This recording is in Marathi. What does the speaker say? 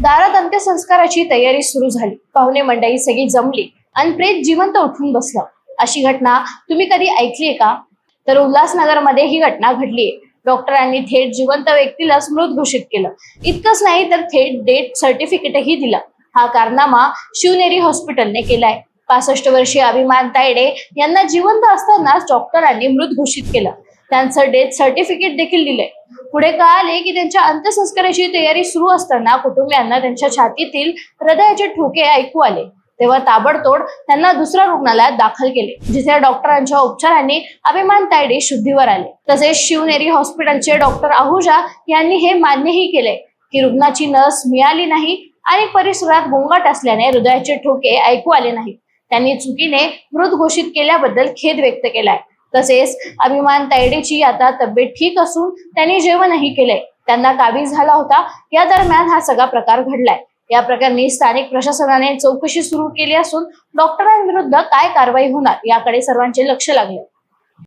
दारात अंत्यसंस्काराची तयारी सुरू झाली. पाहुणे मंडळी सगळी जमली आणि प्रेत जिवंत उठून बसलं. अशी घटना तुम्ही कधी ऐकलीये का? तर उल्हासनगरमध्ये ही घटना घडलीये. डॉक्टरांनी थेट जिवंत व्यक्तीलाच मृत घोषित केलं. इतकंच नाही तर थेट डेथ सर्टिफिकेटही दिलं. हा कारनामा शिवनेरी हॉस्पिटलने केलाय. पासष्ट वर्षीय अभिमान तायडे यांना जिवंत असतानाच डॉक्टरांनी मृत घोषित केलं. त्यांचं डेथ सर्टिफिकेट देखील दिलंय. पुढे कळाले की त्यांच्या अंत्यसंस्काराची तयारी सुरू असताना कुटुंबियांना त्यांच्या छातीतील हृदयाचे ठोके ऐकू आले. तेव्हा ताबडतोड त्यांना दुसऱ्या रुग्णालयात दाखल केले जिथे डॉक्टरांच्या उपचारांनी अभिमान तायडे शुद्धीवर आले. तसेच शिवनेरी हॉस्पिटलचे डॉक्टर आहुजा यांनी हे मान्यही केले की रुग्णाची नस मिळाली नाही आणि परिसरात गोंगाट असल्याने हृदयाचे ठोके ऐकू आले नाही त्यांनी चुकीने मृत घोषित केल्याबद्दल खेद व्यक्त केलाय. तसेच अभिमान तायडेची आता तब्येत ठीक असून त्यांनी जेवणही केलंय. त्यांना काबीज झाला होता. या दरम्यान हा सगळा प्रकार घडलाय. या प्रकरणी स्थानिक प्रशासनाने चौकशी सुरू केली असून डॉक्टरांविरुद्ध काय कारवाई होणार याकडे सर्वांचे लक्ष लागले.